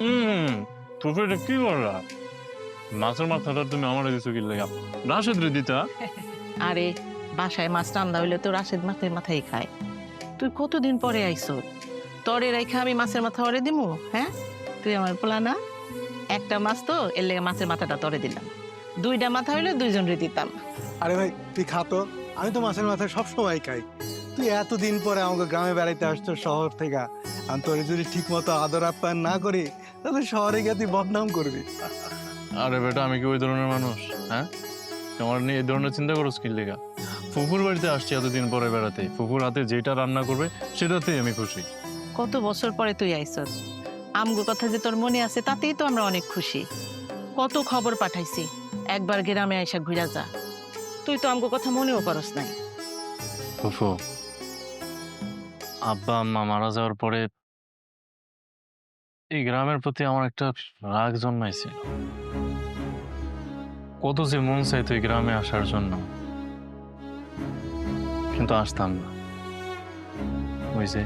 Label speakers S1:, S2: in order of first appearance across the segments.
S1: হুম তোকে এটা কি করলা মাছের মাথাটা তুমি আমার দিছো কি লেগা। রাশেদ রে দিতা।
S2: আরে বাসায় মাছ রান্না হইলে তো রাশেদ মাছের মাথাই খায়। তুই কতদিন পরে আইছো তরে রাইখা আমি মাছের মাথা অরে দিমু হ্যাঁ? তুই আমার পোলা না? একটা মাছ তো এর লেগে মাছের মাথাটা তরে দিলাম। দুইটা মাথা হইলে দুইজন রে দিতাম।
S3: আরে ভাই তুই খাতো আমি তো মাছের মাথায় সব সময় খাই। তুই এতদিন পরে আমাকে গ্রামে বেড়াইতে আসছো শহর থেকে। আমি তোর যদি ঠিক মতো আদর আপ্যায়ন না করি তাহলে শহরে গিয়ে তুই বদনাম করবি।
S1: আরে বেটা আমি কি ওই ধরনের মানুষ? হ্যাঁ? তোমার নিয়ে এই ধরনের চিন্তা করো কি লেগা। ফুফুর বাড়িতে আসছি এতদিন পরে বেড়াতে। ফুফুর হাতে যেটা রান্না করবে সেটাতেই আমি খুশি।
S2: কত বছর পরে তুই আইসস? আমগো কথা যে তোর মনে আছে তাতেই তো আমরা অনেক খুশি। কত খবর পাঠাইছি একবার গ্রামে আইসা ঘুরা যা। তুই তো আমগো কথা মনেও করস নাই।
S1: ফুফু আব্বা, আম্মা মারা যাওয়ার পরে এই গ্রামের প্রতি আমার একটা রাগ জন্মাইছিল। কত যে মন চাইতো এই গ্রামে আসার জন্য। কিন্তু আসতাম না। ওই যে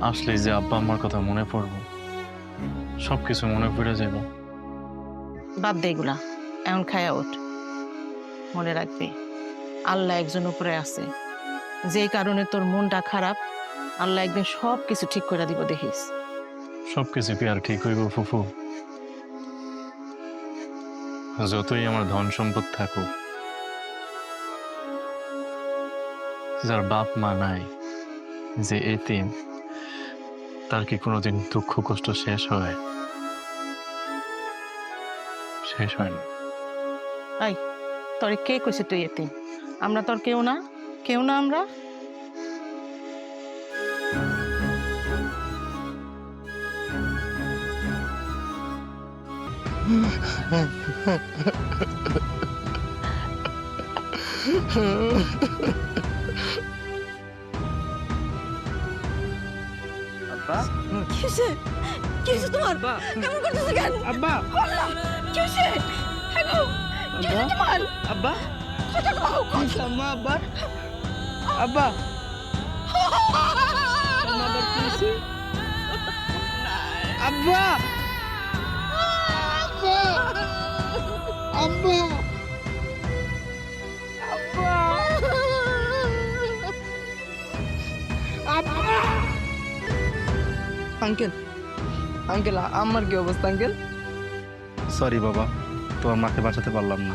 S1: আসলে যে আব্বা, আম্মার কথা মনে পড়ব, সবকিছু মনে পড়ে যাব
S2: বাদ দে এগুলা এমন খায়া ওঠ। মনে রাখবি, আল্লাহ একজন উপরে আছে। যে কারণে তোর মনটা খারাপ আল্লাহ একদিন সব কিছু ঠিক করে দিব দেখিস।
S1: সবকিছু কি আর ঠিক হইব ফুফু? যতই আমার ধন সম্পদ থাকুক যার বাপ মা নাই যে এতিম তার কি কোনোদিন দুঃখ কষ্ট শেষ হয়? শেষ হয় না।
S2: তোর কে কইছে তুই এতিম? আমরা তোর কেউ না। কেউ না আমরা?
S4: আব্বা?
S5: কিসে? কিসে তোমার? এমন করতেছে কেন?
S4: আব্বা?
S5: করলাম কিসে? হ্যালো কিসে তোমার?
S4: আব্বা?
S5: কথা কও
S4: আম্মা আব্বা? আব্বা। হয়েছে? আব্বা। আব্বা। আব্বা। আব্বা। আঙ্কেল আঙ্কেল আমার কি অবস্থা আঙ্কেল?
S3: সরি বাবা। তোমার মাকে বাঁচাতে পারলাম না।